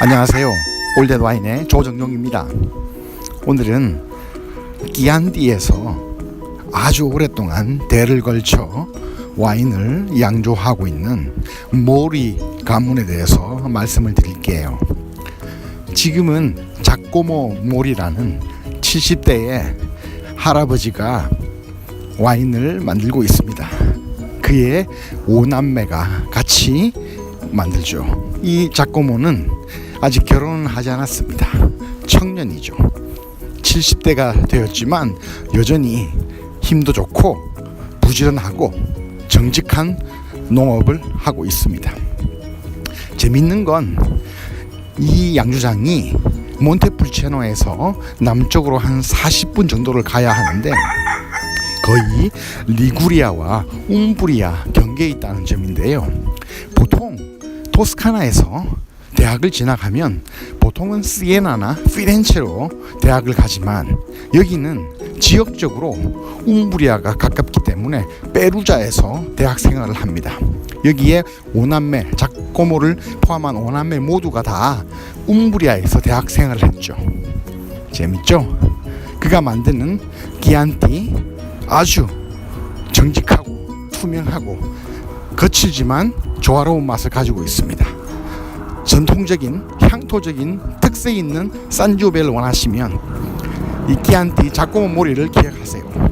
안녕하세요. 올댓 와인의 조정용입니다. 오늘은 끼안디에서 아주 오랫동안 대를 걸쳐 와인을 양조하고 있는 모리 가문에 대해서 말씀을 드릴게요. 지금은 자꼬모 모리라는 70대의 할아버지가 와인을 만들고 있습니다. 그의 오남매가 같이 만들죠. 이 자꼬모는 아직 결혼은 하지 않았습니다. 청년이죠. 70대가 되었지만 여전히 힘도 좋고 부지런하고 정직한 농업을 하고 있습니다. 재밌는 건 이 양주장이 몬테풀체노에서 남쪽으로 한 40분 정도를 가야 하는데 거의 리구리아와 움브리아 경계에 있다는 점인데요. 보통 토스카나에서 대학을 지나가면 보통은 시에나나 피렌체로 대학을 가지만 여기는 지역적으로 움브리아가 가깝기 때문에 페루자에서 대학 생활을 합니다. 여기에 오남매, 작고모를 포함한 오남매 모두가 다 움브리아에서 대학 생활을 했죠. 재밌죠? 그가 만드는 기안띠 아주 정직하고 투명하고 거칠지만 조화로운 맛을 가지고 있습니다. 전통적인 향토적인 특색 있는 산주벨을 원하시면 이 기안띠 자꼬모 모리를 기억하세요.